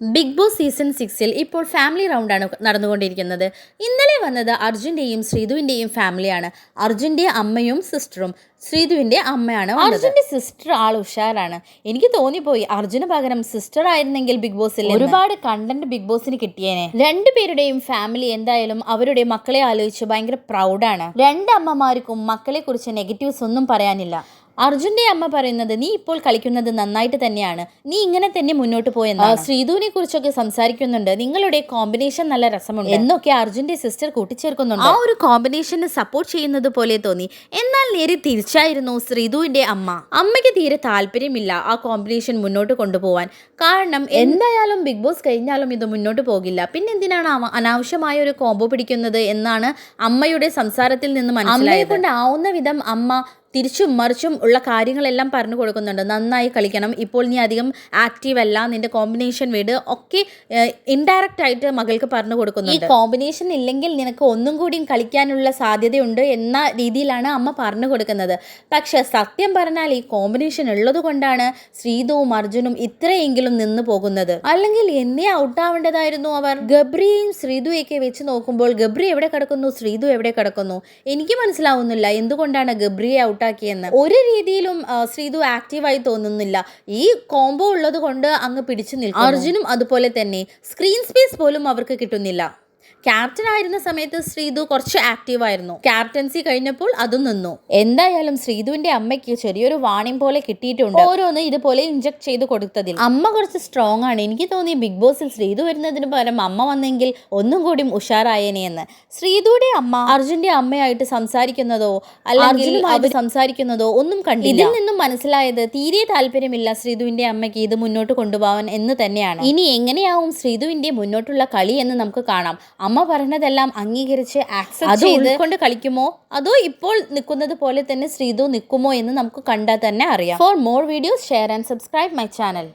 Big boss season സിക്സിൽ ഇപ്പോൾ family റൗണ്ടാണ് നടന്നുകൊണ്ടിരിക്കുന്നത്. ഇന്നലെ വന്നത് അർജുന്റെയും ശ്രീധുവിന്റെയും ഫാമിലിയാണ്. അർജുന്റെ അമ്മയും സിസ്റ്ററും. ശ്രീധുവിന്റെ അമ്മയാണ് അർജുന്റെ സിസ്റ്റർ ആൾ ഉഷാറാണ്. എനിക്ക് തോന്നിപ്പോയി. അർജുന് പകരം സിസ്റ്റർ ആയിരുന്നെങ്കിൽ ബിഗ് ബോസിൽ ഒരുപാട് കണ്ടന്റ് ബിഗ് ബോസിന് കിട്ടിയേനെ. രണ്ടുപേരുടെയും ഫാമിലി എന്തായാലും അവരുടെ മക്കളെ ആലോചിച്ച് ഭയങ്കര പ്രൗഡാണ് രണ്ട് അമ്മമാർക്കും മക്കളെ കുറിച്ച് നെഗറ്റീവ്സ് ഒന്നും പറയാനില്ല. അർജുന്റെ അമ്മ പറയുന്നത് നീ ഇപ്പോൾ കളിക്കുന്നത് നന്നായിട്ട് തന്നെയാണ്. നീ ഇങ്ങനെ തന്നെ മുന്നോട്ട് പോയെന്ന് ശ്രീധുവിനെ കുറിച്ചൊക്കെ സംസാരിക്കുന്നുണ്ട്. നിങ്ങളുടെ കോമ്പിനേഷൻ നല്ല രസമുണ്ട്. എന്നൊക്കെ അർജുന്റെ സിസ്റ്റർ കൂട്ടിച്ചേർക്കുന്നുണ്ട്. ആ ഒരു കോമ്പിനേഷന് സപ്പോർട്ട് ചെയ്യുന്നത് പോലെ തോന്നി. എന്നാൽ നേരെ തിരിച്ചായിരുന്നു ശ്രീധുവിന്റെ അമ്മ. അമ്മയ്ക്ക് തീരെ താല്പര്യമില്ല ആ കോമ്പിനേഷൻ മുന്നോട്ട് കൊണ്ടുപോവാൻ. കാരണം എന്തായാലും ബിഗ് ബോസ് കഴിഞ്ഞാലും ഇത് മുന്നോട്ട് പോകില്ല. പിന്നെ എന്തിനാണ് അനാവശ്യമായ ഒരു കോംബോ പിടിക്കുന്നത് എന്നാണ് അമ്മയുടെ സംസാരത്തിൽ നിന്ന് മനസ്സിലായത്. കൊണ്ട് ആവുന്ന വിധം അമ്മ തിരിച്ചും മറിച്ചും ഉള്ള കാര്യങ്ങളെല്ലാം പറഞ്ഞു കൊടുക്കുന്നുണ്ട്. നന്നായി കളിക്കണം. ഇപ്പോൾ നീ അധികം ആക്റ്റീവ് അല്ല. നിന്റെ കോമ്പിനേഷൻ വീട്. ഒക്കെ ഇൻഡയറക്റ്റ് ആയിട്ട് മകൾക്ക് പറഞ്ഞു കൊടുക്കുന്നു ഈ കോമ്പിനേഷൻ ഇല്ലെങ്കിൽ നിനക്ക് ഒന്നും കൂടിയും കളിക്കാനുള്ള സാധ്യതയുണ്ട് എന്ന രീതിയിലാണ് അമ്മ പറഞ്ഞു കൊടുക്കുന്നത്. പക്ഷെ സത്യം പറഞ്ഞാൽ ഈ കോമ്പിനേഷൻ ഉള്ളത് കൊണ്ടാണ് ശ്രീധുവും അർജുനും ഇത്രയെങ്കിലും നിന്ന് പോകുന്നത്. അല്ലെങ്കിൽ എന്നേ ഔട്ടാവേണ്ടതായിരുന്നു അവർ. ഗബ്രിയെയും ശ്രീധുവെയൊക്കെ വെച്ച് നോക്കുമ്പോൾ ഗബ്രി എവിടെ കിടക്കുന്നു? ശ്രീധു എവിടെ കിടക്കുന്നു? എനിക്ക് മനസ്സിലാവുന്നില്ല. എന്തുകൊണ്ടാണ് ഗബ്രിയെ ഔട്ടാക്കിയെന്ന്. ഒരു രീതിയിലും ശ്രീതു ആക്റ്റീവായി തോന്നുന്നില്ല. ഈ കോംബോ ഉള്ളത് കൊണ്ട് അങ്ങ് പിടിച്ചു നിൽക്കും അർജുനും അതുപോലെ തന്നെ. സ്ക്രീൻ സ്പേസ് പോലും അവർക്ക് കിട്ടുന്നില്ല. ക്യാപ്റ്റൻ ആയിരുന്ന സമയത്ത് ശ്രീധു കുറച്ച് ആക്റ്റീവ് ആയിരുന്നു. ക്യാപ്റ്റൻസി കഴിഞ്ഞപ്പോൾ അതും നിന്നു. എന്തായാലും ശ്രീധുവിന്റെ അമ്മയ്ക്ക് ചെറിയൊരു വാണിംഗ് പോലെ കിട്ടിയിട്ടുണ്ട്. ഓരോന്ന് ഇതുപോലെ ഇഞ്ചക്ട് ചെയ്ത് കൊടുത്തതിൽ. അമ്മ കുറച്ച് സ്ട്രോങ് ആണ്. എനിക്ക് തോന്നി ബിഗ് ബോസിൽ ശ്രീധു വരുന്നതിന് പകരം അമ്മ വന്നെങ്കിൽ ഒന്നും കൂടി ഉഷാറായേനെ എന്ന്. ശ്രീധുവിന്റെ അമ്മ അർജുന്റെ അമ്മയായിട്ട് സംസാരിക്കുന്നതോ അല്ലെങ്കിൽ അവർ സംസാരിക്കുന്നതോ ഒന്നും കണ്ടില്ല. ഇതിൽ നിന്നും മനസ്സിലായത് തീരെ താല്പര്യമില്ല ശ്രീധുവിന്റെ അമ്മയ്ക്ക് ഇത് മുന്നോട്ട് കൊണ്ടുപോകാൻ എന്ന് തന്നെയാണ്. ഇനി എങ്ങനെയാവും ശ്രീധുവിന്റെ മുന്നോട്ടുള്ള കളി എന്ന് നമുക്ക് കാണാം. അമ്മ പറഞ്ഞതെല്ലാം അംഗീകരിച്ച് ആക്സെപ്റ്റ് ചെയ്ത് കൊണ്ട് കളിക്കുമോ? അതോ ഇപ്പോൾ നിൽക്കുന്നത് പോലെ തന്നെ ശ്രീതു നിൽക്കുമോ എന്ന് നമുക്ക് കണ്ടാൽ തന്നെ അറിയാം. For more videos share and subscribe my channel